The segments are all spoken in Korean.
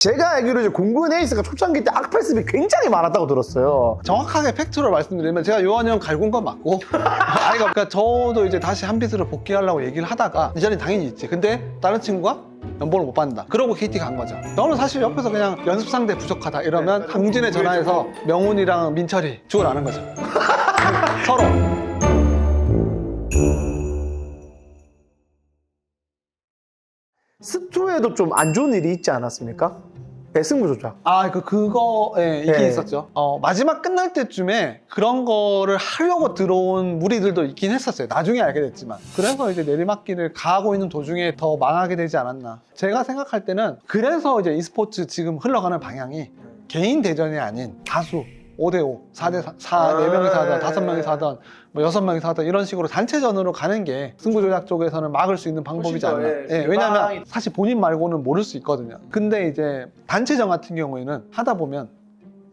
제가 알기로 이제 공군 에이스가 초창기 때 악패습이 굉장히 많았다고 들었어요. 정확하게 팩트로 말씀드리면 제가 요한이 형 갈군 건 맞고. 아니 그러니까 저도 이제 다시 한빛으로 복귀하려고 얘기를 하다가 이 자리는 당연히 있지. 근데 다른 친구가 연봉을 못 받는다. 그러고 KT 간 거죠. 저는 사실 옆에서 그냥 연습 상대 부족하다. 이러면 네, 강진에 전화해서 명훈이랑 민철이 죽어나는 거죠. 서로. 스투에도 좀 안 좋은 일이 있지 않았습니까? 배승부 조작. 아, 그, 그거, 예, 있긴 네. 있었죠. 어, 마지막 끝날 때쯤에 그런 거를 하려고 들어온 무리들도 있긴 했었어요. 나중에 알게 됐지만. 그래서 이제 내리막길을 가고 있는 도중에 더 망하게 되지 않았나. 제가 생각할 때는 그래서 이제 e스포츠 지금 흘러가는 방향이 개인 대전이 아닌 다수. 5대5, 4대4, 4, 아, 4명이서 하던, 네. 5명이서 하던, 뭐 6명이서 하던 이런 식으로 단체전으로 가는 게 승부 조작 쪽에서는 막을 수 있는 방법이지 훨씬 더, 않나. 예, 예, 왜냐면 방향이- 사실 본인 말고는 모를 수 있거든요. 근데 이제 단체전 같은 경우에는 하다 보면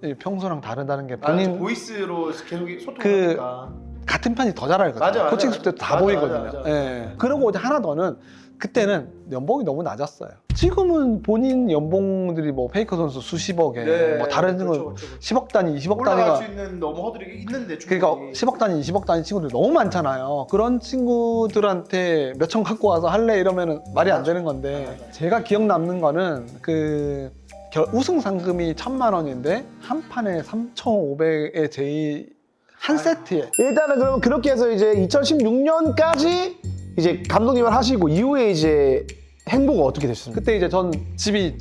이 평소랑 다르다는 게 본인 보이스로 계속 그- 소통하니까. 같은 편이 더 잘 알거든요. 맞아, 맞아, 코칭 맞아. 숙제 다 맞아, 보이거든요. 맞아, 맞아. 예. 그리고 이제 하나 더는 그때는 연봉이 너무 낮았어요. 지금은 본인 연봉들이 뭐 페이커 선수 수십억에 뭐 다른 건 10억 단위, 20억 올라갈 단위가 수 있는 너무 허들이 있는데 그러니까 10억 단위, 20억 단위 친구들 너무 많잖아요. 그런 친구들한테 몇 천 갖고 와서 할래 이러면은 말이 안 되는 건데 제가 기억 남는 거는 그 결- 우승 상금이 천만 원인데 한 판에 3,500에 제이 한 세트에. 일단은 그럼 그렇게 해서 이제 2016년까지 이제 감독님을 하시고 이후에 이제 행보가 어떻게 됐습니까? 그때 이제 전 집이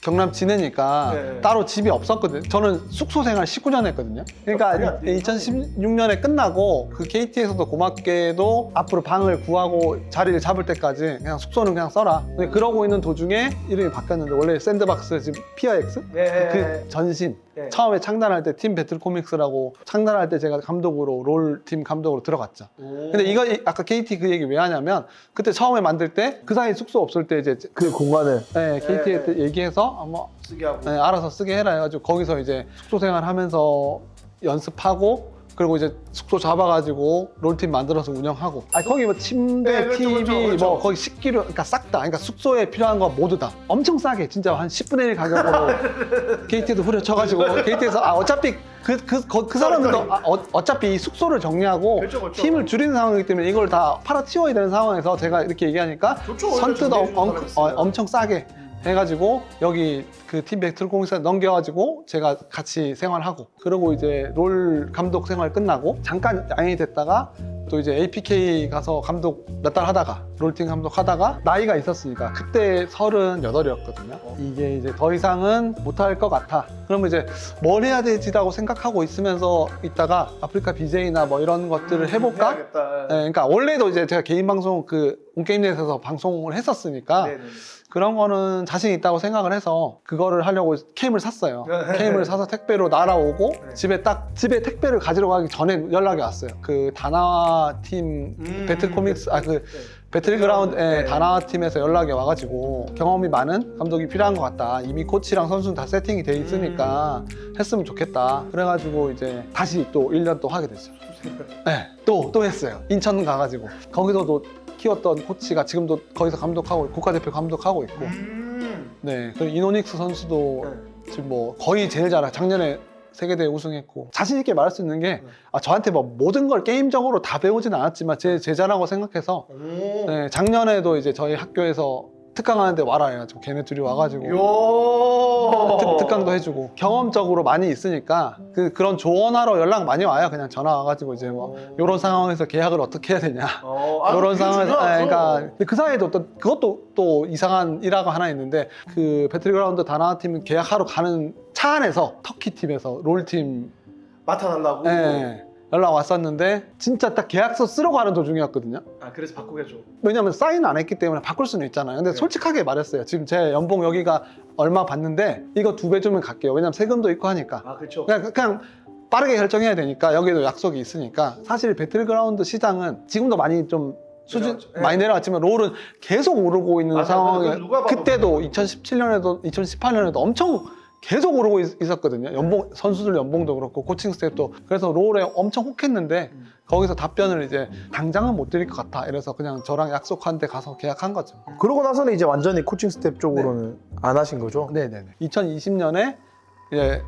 경남 지내니까 네. 따로 집이 없었거든요. 저는 숙소 생활 19년 했거든요. 그러니까 안 돼요. 2016년에 끝나고 그 KT에서도 고맙게도 앞으로 방을 구하고 자리를 잡을 때까지 그냥 숙소는 그냥 써라. 근데 그러고 있는 도중에 이름이 바뀌었는데 원래 샌드박스 지금 피어엑스 네. 그 전신 네. 처음에 창단할 때 팀 배틀 코믹스라고 창단할 때 제가 감독으로 롤 팀 감독으로 들어갔죠. 근데 이거 아까 KT 그 얘기 왜 하냐면 그때 처음에 만들 때 그 사이 숙소 없을 때 이제 그 공간을 네, KT에 네. 얘기해서 아마 쓰게 하고 네, 알아서 쓰게 해라 해가지고 거기서 이제 숙소 생활하면서 연습하고 그리고 이제 숙소 잡아가지고 롤팀 만들어서 운영하고 아 거기 뭐 침대, 네, 그렇죠, TV 그렇죠, 그렇죠. 뭐 거기 식기류 그러니까 싹 다 그러니까 숙소에 필요한 거 모두 다 엄청 싸게 진짜 한 10분의 1 가격으로 KT에도 후려쳐가지고 KT에서 아 어차피 그 그 그, 사람들도 아, 어, 차피 이 숙소를 정리하고 그렇죠, 그렇죠. 팀을 줄이는 상황이기 때문에 이걸 다 팔아 치워야 되는 상황에서 제가 이렇게 얘기하니까 좋죠. 선뜻 엄, 주셔서 어. 엄청 싸게 해가지고 여기 그팀 배틀 공사 넘겨가지고 제가 같이 생활하고 그리고 이제 롤 감독 생활 끝나고 잠깐 양이 됐다가 또 이제 APK 가서 감독 몇 달 하다가 롤팀 감독 하다가 나이가 있었으니까 그때 38이었거든요 이게 이제 더 이상은 못할 것 같아 그러면 이제 뭘 해야 되지라고 생각하고 있으면서 있다가 아프리카 BJ나 뭐 이런 것들을 해볼까? 해야겠다. 네, 그러니까 원래도 이제 제가 개인 방송 그 온게임넷에서 방송을 했었으니까 네네. 그런 거는 자신 있다고 생각을 해서 그거를 하려고 캠을 샀어요. 네. 캠을 사서 택배로 날아오고 네. 집에 딱 집에 택배를 가지러 가기 전에 연락이 왔어요. 그 다나와 팀 음, 배틀 코믹스 아그 네. 배틀그라운드 네. 에 다나와 팀에서 연락이 와가지고 경험이 많은 감독이 필요한 것 같다. 이미 코치랑 선수는 다 세팅이 돼 있으니까 음. 했으면 좋겠다. 그래가지고 이제 다시 또 1년 또 하게 됐죠. 네, 또, 또 했어요. 인천 가가지고. 거기서도 키웠던 코치가 지금도 거기서 감독하고, 국가대표 감독하고 있고. 음. 네, 그리고 이노닉스 선수도 네. 지금 뭐 거의 제일 잘하 작년에 세계대회 우승했고. 자신 있게 말할 수 있는 게, 네. 아, 저한테 뭐 모든 걸 게임적으로 다 배우진 않았지만 제 제자라고 생각해서, 오. 네, 작년에도 이제 저희 학교에서 특강하는데 와라 해가지고 걔네 둘이 와가지고. 요. 특, 특강도 해주고 경험적으로 많이 있으니까 그 그런 조언하러 연락 많이 와요 그냥 전화 와가지고 이제 뭐 이런 상황에서 계약을 어떻게 해야 되냐 어, 아, 이런 그게 상황에서 중요하죠. 예, 그러니까 근데 그 사이에도 또 그것도 또 이상한 일화가 하나 있는데 그 배틀그라운드 다나 팀 계약하러 가는 차 안에서 터키 팀에서 롤팀 맡아달라고. 예, 연락 왔었는데 진짜 딱 계약서 쓰러 가는 도중이었거든요 아 그래서 바꾸겠죠. 왜냐면 사인 안 했기 때문에 바꿀 수는 있잖아요. 근데 네. 솔직하게 말했어요. 지금 제 연봉 여기가 얼마 받는데 이거 두 배 주면 갈게요. 왜냐면 세금도 있고 하니까. 아 그렇죠. 그냥, 그냥 빠르게 결정해야 되니까 여기도 약속이 있으니까 사실 배틀그라운드 시장은 지금도 많이 좀 수준. 네. 많이 내려갔지만 롤은 계속 오르고 있는 맞아요. 상황에 그때도 2017년에도 2018년에도 엄청 계속 오르고 있, 었거든요 연봉 선수들 연봉도 그렇고 코칭 스텝도 그래서 롤에 엄청 혹했는데 음. 거기서 답변을 이제 당장은 못 드릴 것 같아. 이래서 그냥 저랑 약속한 데 가서 계약한 거죠. 그러고 나서는 이제 완전히 코칭 스텝 쪽으로는 안 하신 거죠? 네 네 네. 2020년에 이제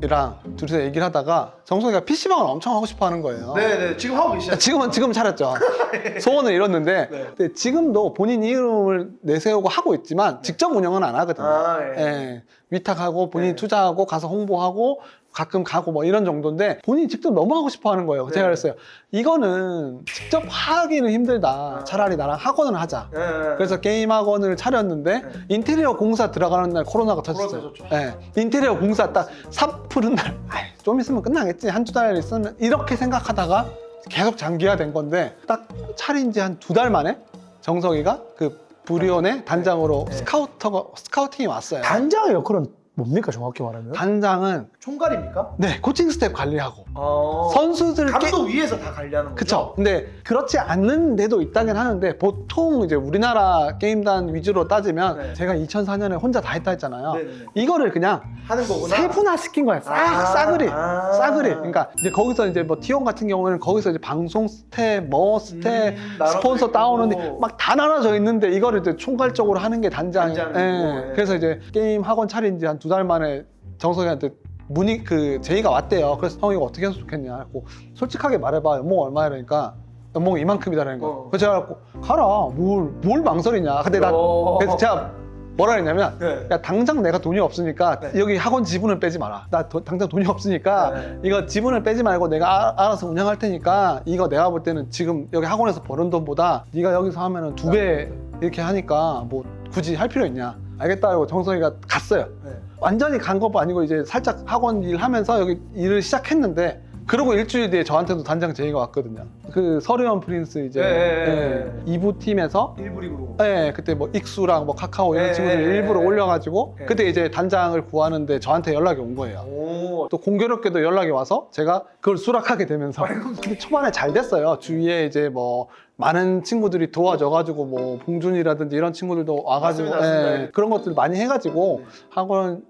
박정석이랑 둘이서 얘기를 하다가 정석이가 PC방을 엄청 하고 싶어 하는 거예요. 네네 지금 하고 계시죠? 지금은 지금 차렸죠. 소원을 이뤘는데 네. 근데 지금도 본인 이름을 내세우고 하고 있지만 직접 운영은 안 하거든요. 아, 예. 예. 위탁하고 본인이 네. 투자하고 가서 홍보하고 가끔 가고 뭐 이런 정도인데 본인이 직접 너무 하고 싶어 하는 거예요. 네. 제가 그랬어요. 이거는 직접 하기는 힘들다. 아. 차라리 나랑 학원을 하자. 네. 그래서 게임 학원을 차렸는데 네. 인테리어 공사 들어가는 날 코로나가 코로나 터졌어요. 예. 인테리어 공사 딱 삽 푸는 날, 아이, 좀 있으면 끝나겠지. 한 두 달 있으면 이렇게 생각하다가 계속 장기화 된 건데 딱 차린 지 한 두 달 만에 정석이가 그 부리온의 단장으로 네. 스카우터가 스카우팅이 왔어요. 단장의 역할은 뭡니까 정확히 말하면? 단장은 총괄입니까? 네 코칭 스텝 관리하고 어... 선수들 게 위에서 다 관리하는 그쵸. 근데 그렇지 않는 데도 있다긴 하는데 보통 이제 우리나라 게임단 위주로 따지면 네. 제가 2004년에 혼자 다 했다 했잖아요. 네네네. 이거를 그냥 하는 거구나. 세분화 시킨 거야. 싹 아, 싸그리. 아. 싸그리. 그러니까 이제 거기서 이제 뭐 T1 같은 경우에는 거기서 이제 방송 스텝, 뭐 스텝, 음, 스폰서. 따오는데 막 다 나눠져 있는데 이거를 이제 총괄적으로 하는 게 단장. 단장이고, 예. 예. 그래서 이제 게임 학원 차린 지한 두 달 만에 정석이한테 문의 그 제의가 왔대요. 그래서 형 이거 어떻게 해서 좋겠냐. 하고 솔직하게 말해봐. 연봉 얼마 이러니까 연봉 이만큼이다라는 거. 어. 그래서 제가 갖고 가라. 뭘, 뭘 망설이냐. 근데 나 어. 그래서 제가 뭐라 했냐면 네. 야 당장 내가 돈이 없으니까 네. 여기 학원 지분을 빼지 마라. 나 도- 당장 돈이 없으니까 네. 이거 지분을 빼지 말고 내가 아- 알아서 운영할 테니까 이거 내가 볼 때는 지금 여기 학원에서 버는 돈보다 네가 여기서 하면은 두 배 이렇게 하니까 뭐 굳이 할 필요 있냐. 알겠다 하고 정석이가 갔어요. 네. 완전히 간 것도 아니고 이제 살짝 학원 일 하면서 여기 일을 시작했는데 그러고 일주일 뒤에 저한테도 단장 제의가 왔거든요. 그 서류원 프린스 이제 네, 네, 예, 네. 2부 팀에서 일부 리그로. 네, 그때 뭐 익수랑 뭐 카카오 이런 네, 친구들 네, 일부러 네. 올려가지고 네. 그때 이제 단장을 구하는데 저한테 연락이 온 거예요. 오. 또 공교롭게도 연락이 와서 제가 그걸 수락하게 되면서 근데 초반에 잘 됐어요. 주위에 이제 뭐 많은 친구들이 도와줘가지고 뭐 봉준이라든지 이런 친구들도 와가지고 맞습니다, 맞습니다. 예, 그런 것들 많이 해가지고 네. 학원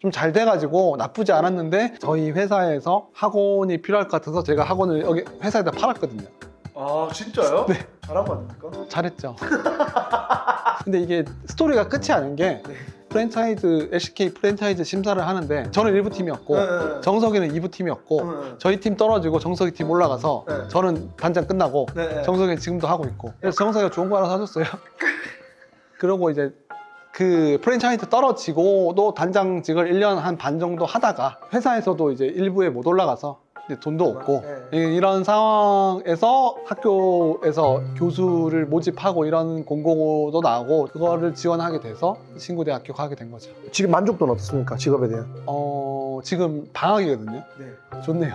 좀 잘 돼가지고 나쁘지 않았는데 저희 회사에서 학원이 필요할 것 같아서 제가 학원을 여기 회사에다 팔았거든요. 아 진짜요? 네. 잘한 거 아닙니까? 잘했죠. 근데 이게 스토리가 끝이 아닌 게 네. 프랜차이즈 LCK 프랜차이즈 심사를 하는데 저는 1부 팀이었고 네, 네, 네. 정석이는 2부 팀이었고 네. 저희 팀 떨어지고 정석이 팀 올라가서 네. 저는 단장 끝나고 네, 네. 정석이는 지금도 하고 있고 그래서 정석이가 좋은 거 하나 사줬어요. 그러고 이제 그 프랜차이즈 떨어지고도 단장직을 1년 한 반 정도 하다가 회사에서도 이제 일부에 못 올라가서 이제 돈도 없고 네. 이- 이런 상황에서 학교에서 교수를 모집하고 이런 공고도 나오고 그거를 지원하게 돼서 친구대학교 가게 된 거죠. 지금 만족도는 어떻습니까? 직업에 대한? 어 지금 방학이거든요. 네. 좋네요.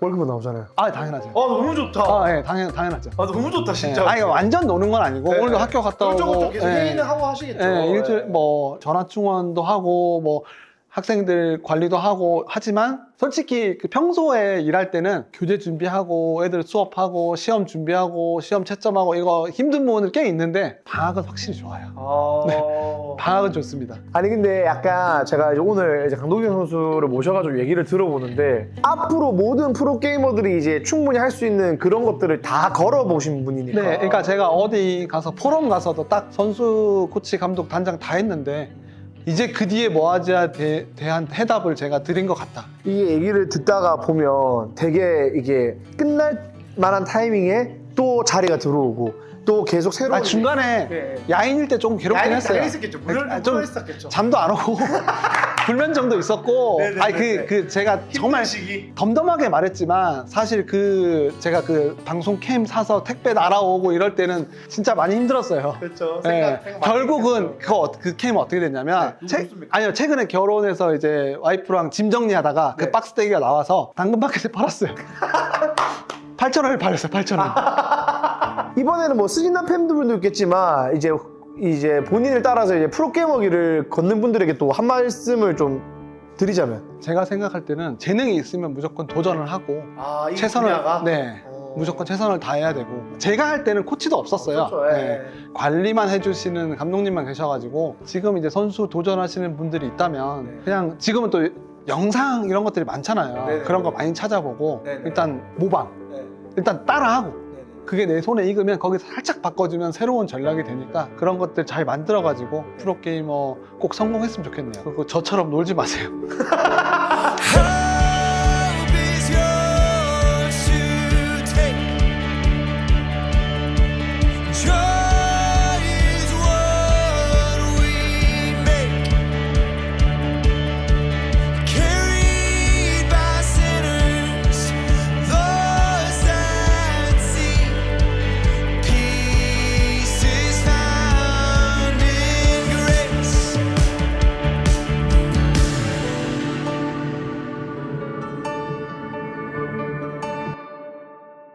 월급은 나오잖아요. 아 당연하죠. 아 너무 좋다. 아, 예, 당연 당연하죠. 아 너무 좋다 예, 아니 완전 노는 건 아니고 네. 오늘도 학교 갔다 오고 그쪽은 계속 예. 회의는 하고 하시겠죠. 예, 일주일 예. 뭐 전화 충원도 하고 뭐 학생들 관리도 하고 하지만 솔직히 그 평소에 일할 때는 교재 준비하고 애들 수업하고 시험 준비하고 시험 채점하고 이거 힘든 부분은 꽤 있는데 방학은 확실히 좋아요. 아... 방학은 좋습니다. 아니 근데 약간 제가 이제 오늘 이제 강동경 선수를 모셔가지고 얘기를 들어보는데 앞으로 모든 프로 게이머들이 이제 충분히 할 수 있는 그런 것들을 다 걸어보신 분이니까. 네, 그러니까 제가 어디 가서 포럼 가서도 딱 선수, 코치, 감독, 단장 다 했는데 이제 그 뒤에 뭐 하지에 대- 대한 해답을 제가 드린 것 같다. 이게 얘기를 듣다가 보면 되게 이게 끝날 만한 타이밍에 또 자리가 들어오고 또 계속 새로운 아 중간에 네. 야인일 때 조금 괴롭긴 했어요. 있었겠죠. 아, 좀 있었겠죠. 잠도 안 오고 불면증도 있었고 네네네네. 아니 그, 그 제가 정말 시기. 덤덤하게 말했지만 사실 그 제가 그 방송 캠 사서 택배 날아오고 이럴 때는 진짜 많이 힘들었어요. 그렇죠. 예, 결국은 그거 그캠 어떻게 됐냐면 네, 누구 줬습니까? 아니요 최근에 결혼해서 이제 와이프랑 짐 정리하다가 네. 그 박스대기가 나와서 당근마켓에 팔았어요. 8천 원을 팔았어요. 8천 원. 이번에는 뭐 스진남 팬분들도 있겠지만 이제 이제 본인을 따라서 이제 프로게이머기를 걷는 분들에게 또 한 말씀을 좀 드리자면 제가 생각할 때는 재능이 있으면 무조건 도전을 하고 아, 최선을 네 무조건 최선을 다해야 되고 제가 할 때는 코치도 없었어요. 그렇죠. 네. 관리만 해주시는 감독님만 계셔가지고 지금 이제 선수 도전하시는 분들이 있다면 네. 그냥 지금은 또 영상 이런 것들이 많잖아요. 네네. 그런 거 많이 찾아보고 네네. 일단 모방, 일단 따라하고 그게 내 손에 익으면 거기서 살짝 바꿔주면 새로운 전략이 되니까 그런 것들 잘 만들어가지고 프로게이머 꼭 성공했으면 좋겠네요. 그리고 저처럼 놀지 마세요. 한